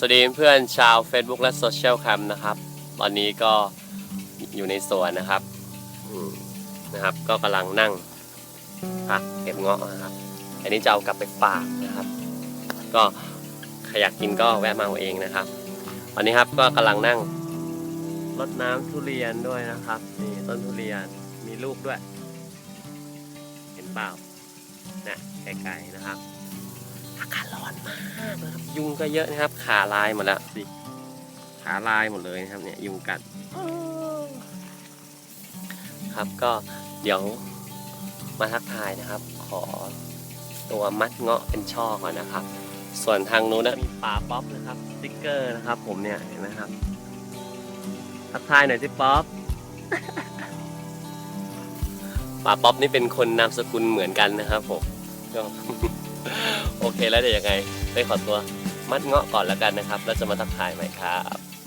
สวัสดีเพื่อนชาว Facebook และโซเชียลแคมนะครับ ตอนนี้ก็อยู่ในสวนนะครับนะครับ ก็กำลังนั่งพักเก็บเงาะนะครับ อันนี้จะเอากลับไปฝากนะครับ ก็ใครอยากกินก็แวะมาเอาเองนะครับตอนนี้ครับก็กำลังนั่งรดน้ำทุเรียนด้วยนะครับนี่ต้นทุเรียนมีลูกด้วย เห็นเปล่านะไกลๆนะครับอากาศร้อนมากนะครับ ยุงก็เยอะนะครับ ขาลายหมดแล้วสิขาลายหมดเลยนะครับ เนี่ยยุงกัดครับก็เดี๋ยวมาทักทายนะครับ ขอตัวมัดเงาะเป็นช่อก่อนนะครับ ส่วนทางนู้นนะมีป่าป๊อปนะครับสติ๊กเกอร์นะครับ ผมเนี่ยเห็นไหมครับทักทายหน่อยสิป๊อปป่าป๊อปนี่เป็นคนนามสกุลเหมือนกันนะครับผมก็โอเคแล้วเดี๋ยวยังไงไปขอตัว มัดเงาะก่อนแล้วกันนะครับ แล้วจะมาทักทายใหม่ครับ